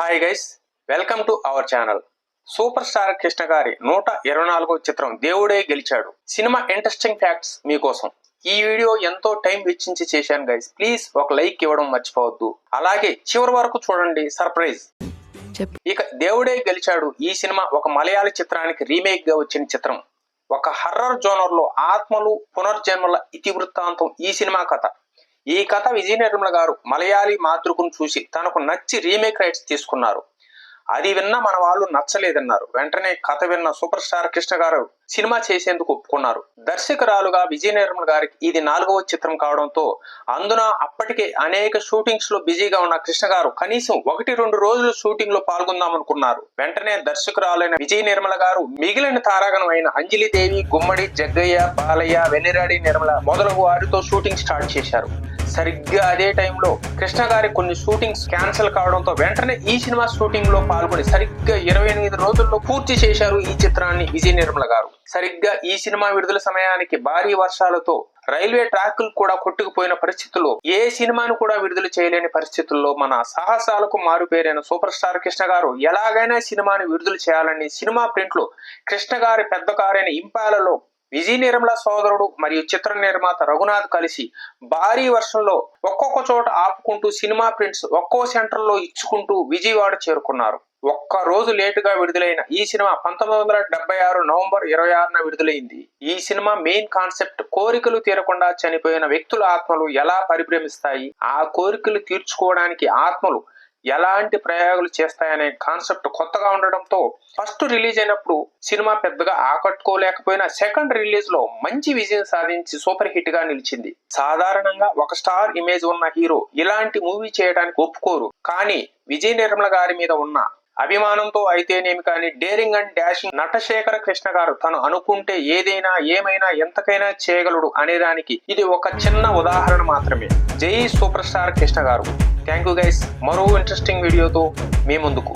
Hi guys welcome to our channel super star Krishna గారి నూట ఇరవై నాలుగో చిత్రం దేవుడే గెలిచాడు. సినిమా ఇంట్రెస్టింగ్ ఫ్యాక్ట్స్ మీకోసం. ఈ వీడియో ఎంతో టైం వెచ్చించి చేశాను గైస్ ప్లీజ్ ఒక లైక్ ఇవ్వడం మర్చిపోవద్దు. అలాగే చివరి వరకు చూడండి సర్ప్రైజ్ ఇక దేవుడే గెలిచాడు ఈ సినిమా ఒక మలయాళ చిత్రానికి రీమేక్గా వచ్చిన చిత్రం. ఒక హర్రర్ జోనర్లో ఆత్మలు పునర్జన్మల ఇతివృత్తాంతం ఈ సినిమా కథ. ఈ కథ విజయ నిర్మల గారు మలయాళీ మాతృకును చూసి తనకు నచ్చి రీమేక్ రైట్స్ తీసుకున్నారు. అది విన్న మన వాళ్ళు నచ్చలేదన్నారు. వెంటనే కథ విన్న సూపర్ స్టార్ కృష్ణ గారు సినిమా చేసేందుకు ఒప్పుకున్నారు. దర్శకురాలుగా విజయ నిర్మల గారికి ఇది నాలుగవ చిత్రం కావడంతో అందున అప్పటికే అనేక షూటింగ్స్లో బిజీగా ఉన్న కృష్ణ గారు కనీసం ఒకటి రెండు రోజులు షూటింగ్లో పాల్గొందాం అనుకున్నారు. వెంటనే దర్శకురాలైన విజయ నిర్మల గారు మిగిలిన తారాగణం అయిన అంజలి దేవి గుమ్మడి జగ్గయ్య బాలయ్య వెన్నిరాడి నిర్మల మొదలగు వారితో షూటింగ్ స్టార్ట్ చేశారు. సరిగ్గా అదే టైంలో కృష్ణ గారి కొన్ని షూటింగ్స్ క్యాన్సిల్ కావడంతో వెంటనే ఈ సినిమా షూటింగ్లో పాల్గొని సరిగ్గా ఇరవై ఎనిమిది రోజుల్లో పూర్తి చేశారు ఈ చిత్రాన్ని విజయ నిర్మల గారు. సరిగ్గా ఈ సినిమా విడుదల సమయానికి భారీ వర్షాలతో రైల్వే ట్రాకులు కూడా కొట్టుకుపోయిన పరిస్థితుల్లో ఏ సినిమాను కూడా విడుదల చేయలేని పరిస్థితుల్లో మన సాహసాలకు మారుపేరైన సూపర్ స్టార్ కృష్ణ గారు ఎలాగైనా సినిమాని విడుదల చేయాలని సినిమా ప్రింట్లో కృష్ణ గారి పెద్ద కారైన ఇంపాలలో విజయ నిర్మల సోదరుడు మరియు చిత్ర నిర్మాత రఘునాథ్ కలిసి భారీ వర్షంలో ఒక్కొక్క చోట ఆపుకుంటూ సినిమా ప్రింట్స్ ఒక్కో సెంటర్లో ఇచ్చుకుంటూ విజయవాడ చేరుకున్నారు. ఒక్క రోజు లేటుగా విడుదలైన ఈ సినిమా పంతొమ్మిది వందల డెబ్బై ఆరు నవంబర్ ఇరవై ఆరున విడుదలైంది. ఈ సినిమా మెయిన్ కాన్సెప్ట్ కోరికలు తీరకుండా చనిపోయిన వ్యక్తుల ఆత్మలు ఎలా పరిభ్రమిస్తాయి? ఆ కోరికలు తీర్చుకోవడానికి ఆత్మలు ఎలాంటి ప్రయోగాలు చేస్తాయనే కాన్సెప్ట్ కొత్తగా ఉండడంతో ఫస్ట్ రిలీజ్ అయినప్పుడు సినిమా పెద్దగా ఆకట్టుకోలేకపోయినా సెకండ్ రిలీజ్లో మంచి విజయం సాధించి సూపర్ హిట్గా నిలిచింది. సాధారణంగా ఒక స్టార్ ఇమేజ్ ఉన్న హీరో ఇలాంటి మూవీ చేయడానికి ఒప్పుకోరు. కానీ విజయ్ నిర్మల గారి మీద ఉన్న అభిమానంతో అయితేనేమి కానీ daring and dashing Natasekhara Krishna గారు తను అనుకుంటే ఏదైనా ఏమైనా ఎంతకైనా చేయగలడు అనేదానికి ఇది ఒక చిన్న ఉదాహరణ మాత్రమే. జై సూపర్ స్టార్ కృష్ణ గారు. థ్యాంక్ యూ గైస్ మరో ఇంట్రెస్టింగ్ వీడియోతో మీ ముందుకు.